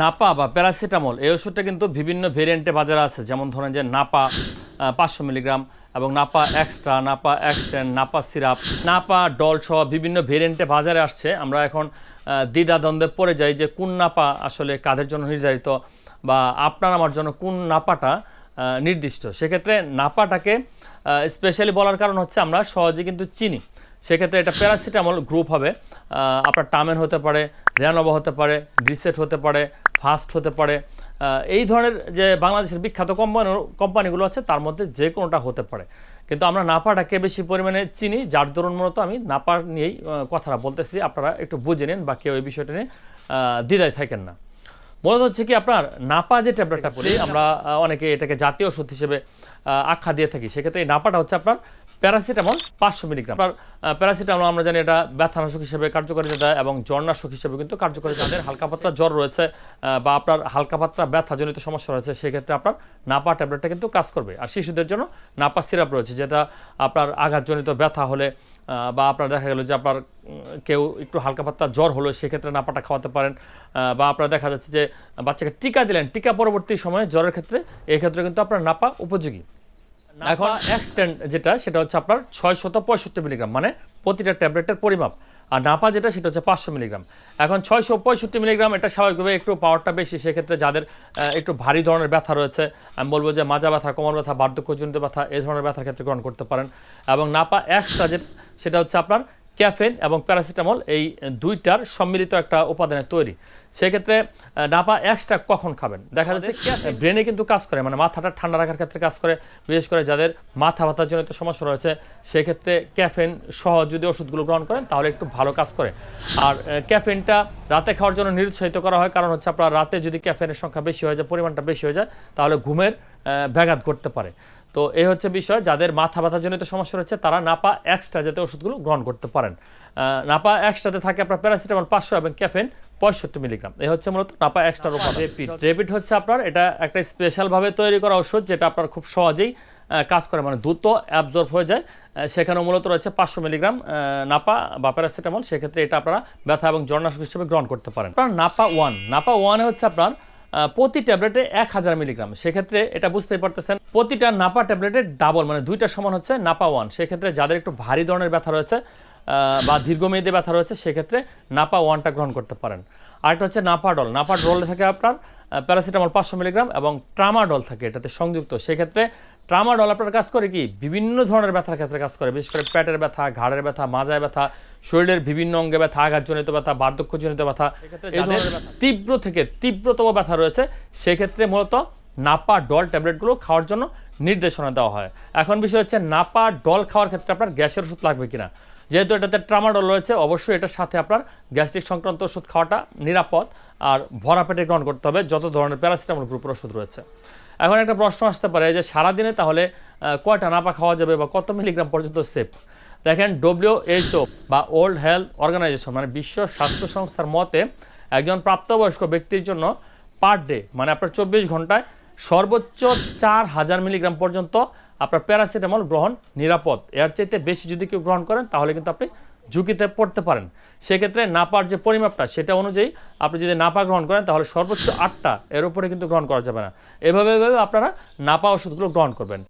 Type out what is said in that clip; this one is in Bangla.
নাপা বা প্যারাসিটামল, এই ওষুধটা কিন্তু বিভিন্ন ভেরিয়েন্টে বাজারে আছে। যেমন ধরেন যে নাপা পাঁচশো মিলিগ্রাম এবং Napa extra Napa extend Napa syrup Napa doll সহ বিভিন্ন ভেরিয়েন্টে বাজারে আসছে। আমরা এখন দ্বিধাদ্বন্দ্বে পড়ে যাই যে কোন নাপা আসলে কাদের জন্য নির্ধারিত বা আপনার আমার জন্য কোন নাপাটা নির্দিষ্ট। সেক্ষেত্রে নাপাটাকে স্পেশালি বলার কারণ হচ্ছে আমরা সহজে কিন্তু চিনি। সেক্ষেত্রে এটা প্যারাসিটামল গ্রুপ হবে। আপনার টামেন হতে পারে র্যানোভা হতে পারে, গ্রিসেট হতে পারে ফাস্ট হতে পারে। এই ধরনের যে বাংলাদেশের বিখ্যাত কোম্পানি, কোম্পানিগুলো আছে, তার মধ্যে যে কোনোটা হতে পারে। কিন্তু আমরা নাপাটাকে বেশি পরিমাণে চিনি, যার দরুন মূলত আমি নাপা নিয়েই কথাটা বলতেছি। আপনারা একটু বুঝে নিন, বা কেউ এই বিষয়টা নিয়ে দ্বিধায় থাকেন না। মূলত হচ্ছে কি, আপনার নাপা যে ট্যাবলেটটা পড়ি, আমরা অনেকে এটাকে জাতীয় ওষুধ হিসেবে আখ্যা দিয়ে থাকি। সেক্ষেত্রে এই নাপাটা হচ্ছে আপনার প্যারাসিটামল পাঁচশো মিলিগ্রাম। প্যারাসিটামল আমরা জানি এটা ব্যথানাশক হিসেবে কার্যকারিতা দেয় এবং জ্বরনাশক হিসেবে কিন্তু কার্যকরী যাদের হালকা পাতলা জ্বর রয়েছে বা আপনার হালকা পাতলা ব্যথাজনিত সমস্যা রয়েছে, সেক্ষেত্রে আপনার নাপা ট্যাবলেটটা কিন্তু কাজ করবে। আর শিশুদের জন্য নাপা সিরাপ রয়েছে, যেটা আপনার আঘাতজনিত ব্যথা হলে বা আপনার দেখা গেল যে আপনার কেউ একটু হালকা পাতলা জ্বর হলো সেক্ষেত্রে নাপাটা খাওয়াতে পারেন বা আপনার দেখা যাচ্ছে যে বাচ্চাকে টিকা দিলেন, টিকা পরবর্তী সময়ে জ্বরের ক্ষেত্রে এই ক্ষেত্রে কিন্তু আপনার নাপা উপযোগী। এখন এক্সটেন্ড যেটা সেটা হচ্ছে আপনার ছয়শত পঁয়ষট্টি মিলিগ্রাম মানে প্রতিটা ট্যাবলেটের পরিমাপ। আর নাপা যেটা সেটা হচ্ছে পাঁচশো মিলিগ্রাম। এখন ছয়শো পঁয়ষট্টি মিলিগ্রাম এটা স্বাভাবিকভাবে একটু পাওয়ারটা বেশি সেক্ষেত্রে যাদের একটু ভারী ধরনের ব্যথা রয়েছে আমি বলব যে মাজা ব্যথা কোমর ব্যথা বার্ধক্যজনিত ব্যথা এই ধরনের ব্যথার ক্ষেত্রে গ্রহণ করতে পারেন। এবং নাপা এক্সট্রা যে সেটা হচ্ছে আপনার ক্যাফেন এবং প্যারাসিটামল এই দুইটার সম্মিলিত একটা উপাদানে তৈরি। সেক্ষেত্রে নাপা এক্সট্রা কখন খাবেন? দেখা যাচ্ছে ব্রেনে কিন্তু কাজ করে মানে মাথাটা ঠান্ডা রাখার ক্ষেত্রে কাজ করে বিশেষ করে যাদের মাথা ব্যথার জনিত সমস্যা রয়েছে সেক্ষেত্রে ক্যাফেন সহ যদি ওষুধগুলো গ্রহণ করেন তাহলে একটু ভালো কাজ করে। আর ক্যাফেনটা রাতে খাওয়ার জন্য নিরুৎসাহিত করা হয় কারণ হচ্ছে আপনার রাতে যদি ক্যাফেনের সংখ্যা বেশি হয়ে যায় পরিমাণটা বেশি হয়ে যায় তাহলে ঘুমের ব্যাঘাত ঘটতে পারে। তো এই হচ্ছে বিষয় যাদের মাথা ব্যথাজনিত সমস্যা রয়েছে তারা নাপা এক্সট্রা যাতে ওষুধগুলো গ্রহণ করতে পারেন। নাপা এক্সট্রাতে থাকে আপনার প্যারাসিটামল পাঁচশো এবং ক্যাফেন পঁয়ষট্টি মিলিগ্রাম। এই হচ্ছে মূলত নাপা এক্সট্রা রেপিড রেপিড হচ্ছে আপনার এটা একটা স্পেশালভাবে তৈরি করা ওষুধ যেটা আপনার খুব সহজেই কাজ করে মানে দ্রুত অ্যাবজর্ব হয়ে যায়। সেখানে মূলত রয়েছে পাঁচশো মিলিগ্রাম আহ, নাপা বা প্যারাসিটামল। সেক্ষেত্রে এটা আপনারা ব্যথা এবং জন্নাশক হিসেবে গ্রহণ করতে পারেন। আপনার নাপা ওয়ান নাপা ওয়ানে হচ্ছে আপনার প্রতি ট্যাবলেটে এক হাজার মিলিগ্রাম। সেক্ষেত্রে এটা বুঝতেই পারতেছেন, প্রতিটা নাপা ট্যাবলেটে ডাবল মানে দুইটা সমান হচ্ছে নাপা ওয়ান সেক্ষেত্রে যাদের একটু ভারী ধরনের ব্যথা রয়েছে বা দীর্ঘমেয়াদী ব্যথা রয়েছে, সেক্ষেত্রে নাপা ওয়ানটা গ্রহণ করতে পারেন। আরেকটা হচ্ছে নাপাডল। নাপাডলে থাকে আপনার প্যারাসিটামল পাঁচশো মিলিগ্রাম এবং ট্রামাডল থাকে এটাতে সংযুক্ত। সেক্ষেত্রে ট্রামাডল আপনার কাজ করে কি? বিভিন্ন ধরনের ব্যথার ক্ষেত্রে কাজ করে। বিশেষ করে পেটের ব্যথা ঘাড়ের ব্যথা মাজায় ব্যথা শরীরের বিভিন্ন অঙ্গে ব্যথা আঘাতজনিত ব্যথা বার্ধক্যজনিত ব্যথা তীব্র থেকে তীব্রতম ব্যথা রয়েছে। সেক্ষেত্রে মূলত নাপা ডল ট্যাবলেটগুলো খাওয়ার জন্য নির্দেশনা দেওয়া হয়। এখন বিষয় হচ্ছে নাপা ডল খাওয়ার ক্ষেত্রে আপনার গ্যাসের ওষুধ লাগবে কিনা? যেহেতু এটাতে ট্রামাডল রয়েছে অবশ্যই এটার সাথে আপনার গ্যাস্ট্রিক সংক্রান্ত ওষুধ খাওয়াটা নিরাপদ। আর ভরা পেটে গ্রহণ করতে হবে যত ধরনের প্যারাসিটামল গ্রুপের ওষুধ রয়েছে। এখন একটা প্রশ্ন আসতে পারে যে সারাদিনে তাহলে কয়টা নাপা খাওয়া যাবে বা কত মিলিগ্রাম পর্যন্ত সেফ দেখেন ডব্লিউএইচও বা ওল্ড হেলথ অর্গানাইজেশন মানে বিশ্ব স্বাস্থ্য সংস্থার মতে, একজন প্রাপ্তবয়স্ক ব্যক্তির জন্য পার ডে মানে আপনার চব্বিশ ঘন্টায় সর্বোচ্চ চার হাজার মিলিগ্রাম পর্যন্ত আপনার প্যারাসিটামল গ্রহণ নিরাপদ। এর চাইতে বেশি যদি কেউ গ্রহণ করেন, তাহলে কিন্তু আপনি ঝুঁকিতে পড়তে পারেন। সেক্ষেত্রে নাপার যে পরিমাপটা, সেটা অনুযায়ী আপনি যদি নাপা গ্রহণ করেন, তাহলে সর্বোচ্চ আটটা এর উপরে কিন্তু গ্রহণ করা যাবে না। এভাবে এভাবে আপনারা নাপা ওষুধগুলো গ্রহণ করবেন।